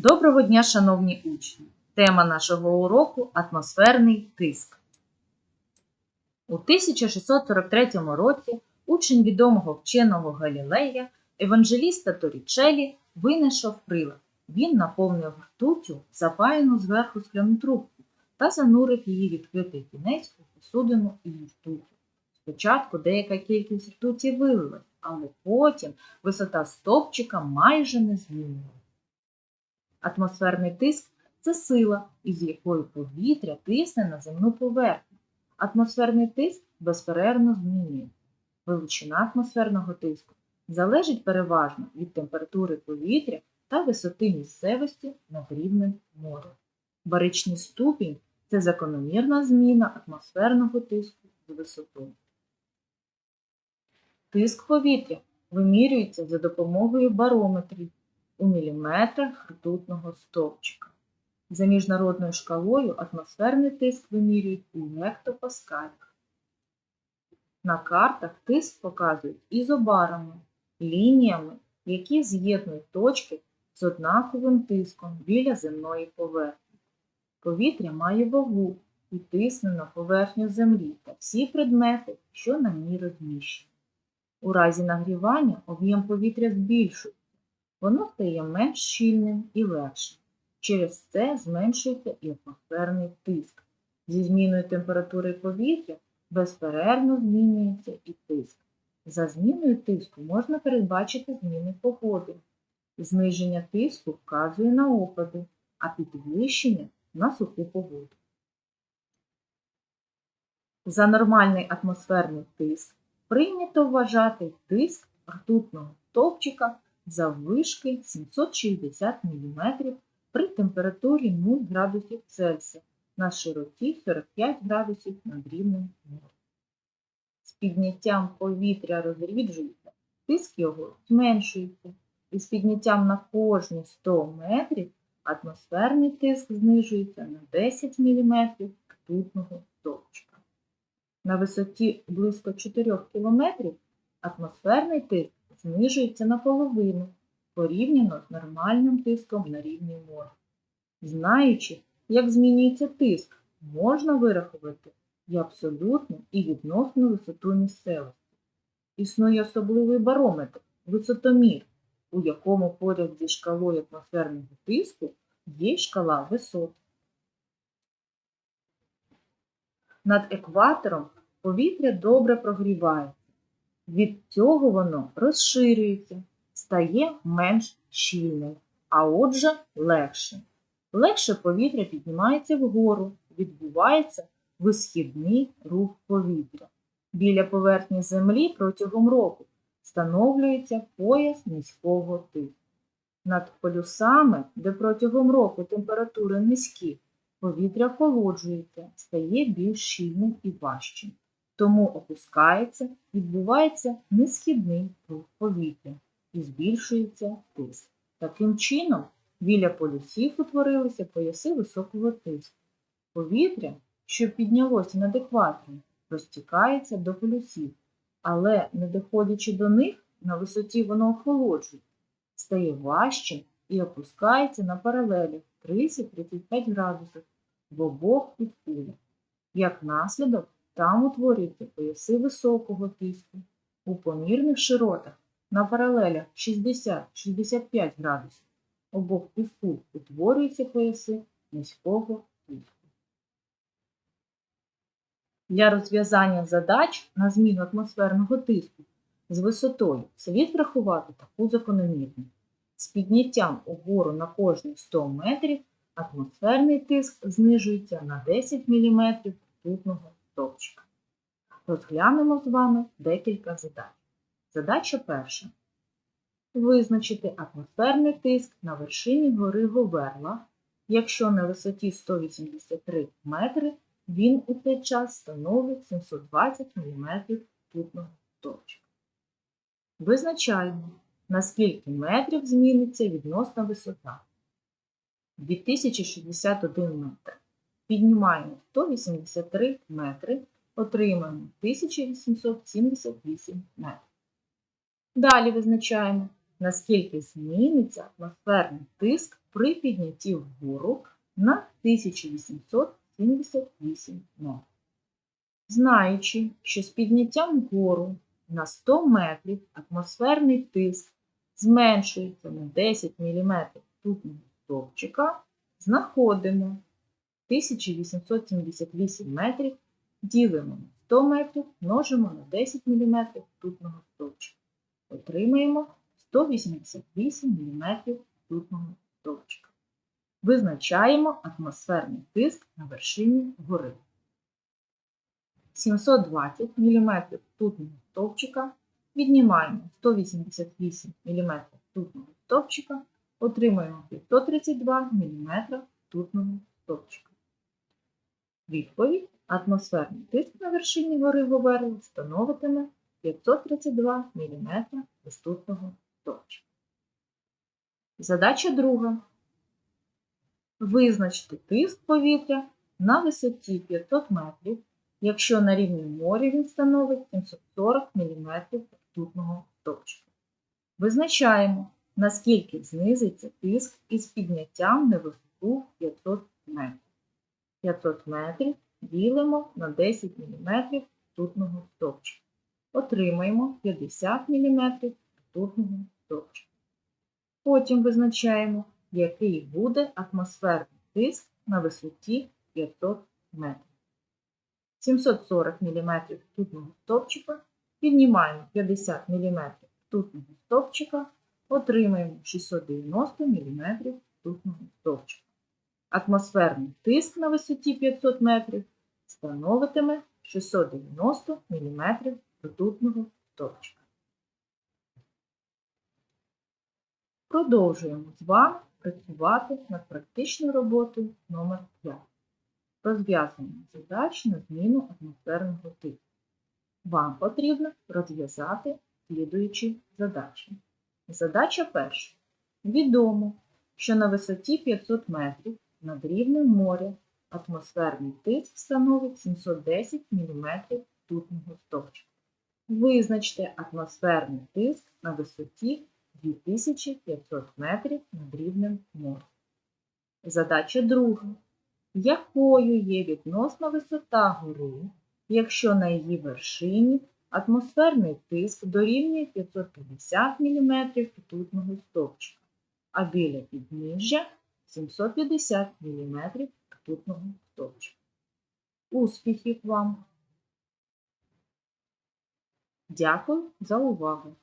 Доброго дня, шановні учні! Тема нашого уроку атмосферний тиск. У 1643 році учень відомого вченого Галілея, еванжеліста Торічелі, винайшов прилад. Він наповнив ртуттю запаяну зверху скляну трубку та занурив її відкритий кінець у посудину із ртуттю. Спочатку деяка кількість ртуті вилилась, але потім висота стовпчика майже не змінилася. Атмосферний тиск це сила, із якою повітря тисне на земну поверхню. Атмосферний тиск безперервно змінює. Величина атмосферного тиску залежить переважно від температури повітря та висоти місцевості над рівнем моря. Баричний ступінь це закономірна зміна атмосферного тиску з висотою. Тиск повітря вимірюється за допомогою барометрів у міліметрах ртутного стовпчика. За міжнародною шкалою атмосферний тиск вимірюють у гектопаскалях. На картах тиск показують ізобарами, лініями, які з'єднують точки з однаковим тиском біля земної поверхні. Повітря має вагу і тисне на поверхню землі та всі предмети, що на ній розміщені. У разі нагрівання об'єм повітря збільшується, воно стає менш щільним і легшим. Через це зменшується і атмосферний тиск. Зі зміною температури повітря безперервно змінюється і тиск. За зміною тиску можна передбачити зміни погоди. Зниження тиску вказує на опади, а підвищення на суху погоду. За нормальний атмосферний тиск прийнято вважати тиск ртутного стовпчика заввишки 760 мм при температурі 0 градусів Цельсія на широті 45 градусів над рівнем моря. З підняттям повітря розріджується, тиск його зменшується, і з підняттям на кожні 100 метрів атмосферний тиск знижується на 10 мм ртутного стовпчика. На висоті близько 4 км атмосферний тиск знижується наполовину порівняно з нормальним тиском на рівні моря. Знаючи, як змінюється тиск, можна вирахувати і абсолютну, і відносну висоту місцевості. Існує особливий барометр висотомір, у якому поряд зі шкалою атмосферного тиску є шкала висот. Над екватором повітря добре прогрівається. Від цього воно розширюється, стає менш щільним, а отже легше. Легше повітря піднімається вгору, відбувається висхідний рух повітря. Біля поверхні землі протягом року встановлюється пояс низького тиску. Над полюсами, де протягом року температури низькі, повітря холоджується, стає більш щільним і важчим. Тому опускається, відбувається несхідний рух повітря і збільшується тиск. Таким чином, біля полюсів утворилися пояси високого тиску. Повітря, що піднялося над екватором, розтікається до полюсів, але, не доходячи до них, на висоті воно охолоджує, стає важчим і опускається на паралелях 30-35 градусів в обох підкулях. Як наслідок, там утворюються пояси високого тиску. У помірних широтах на паралелях 60-65 градусів обох півкуль утворюються пояси низького тиску. Для розв'язання задач на зміну атмосферного тиску з висотою слід врахувати таку закономірність. З підняттям угору на кожні 100 метрів атмосферний тиск знижується на 10 мм ртутного стовпчика. Розглянемо з вами декілька задач. Задача перша. Визначити атмосферний тиск на вершині гори Говерла, якщо на висоті 183 метри він у цей час становить 720 мм ртутного стовпчика. Визначаємо, на скільки метрів зміниться відносна висота. 2061 метр. Піднімаємо 183 метри, отримаємо 1878 метрів. Далі визначаємо, наскільки зміниться атмосферний тиск при піднятті вгору на 1878 метрів. Знаючи, що з підняттям вгору на 100 метрів атмосферний тиск зменшується на 10 мм ртутного стовпчика, знаходимо 1878 метрів, ділимо на 100 метрів, множимо на 10 мм ртутного стовпчика. Отримаємо 188 мм ртутного стовпчика. Визначаємо атмосферний тиск на вершині гори. 720 мм ртутного стовпчика віднімаємо 188 мм ртутного стовпчика, отримаємо 532 мм ртутного стовпчика. Відповідь атмосферний тиск на вершині гори Говерли становитиме 532 мм ртутного стовпчика. Задача друга. Визначте тиск повітря на висоті 500 метрів, якщо на рівні моря він становить 740 мм ртутного стовпчика. Визначаємо, наскільки знизиться тиск із підняттям на висоту 500 метрів. 500 метрів ділимо на 10 мм ртутного стовпчика. Отримаємо 50 мм ртутного стовпчика. Потім визначаємо, який буде атмосферний тиск на висоті 500 метрів. 740 мм ртутного стовпчика піднімаємо 50 мм ртутного стовпчика, отримаємо 690 мм ртутного стовпчика. Атмосферний тиск на висоті 500 метрів становитиме 690 мм ртутного стовпчика. Продовжуємо з вами працювати над практичною роботою номер 5 Розв'язуємо задачі на зміну атмосферного тиску. Вам потрібно розв'язати слідуючі задачі. Задача перша. Відомо, що на висоті 500 метрів над рівнем моря атмосферний тиск становить 710 мм ртутного стовпчика. Визначте атмосферний тиск на висоті 2500 метрів над рівнем моря. Задача друга. Якою є відносна висота гори, якщо на її вершині атмосферний тиск дорівнює 550 мм ртутного стовпчика, а біля підніжжя 750 мм ртутного стовпчика. Успіхів вам! Дякую за увагу!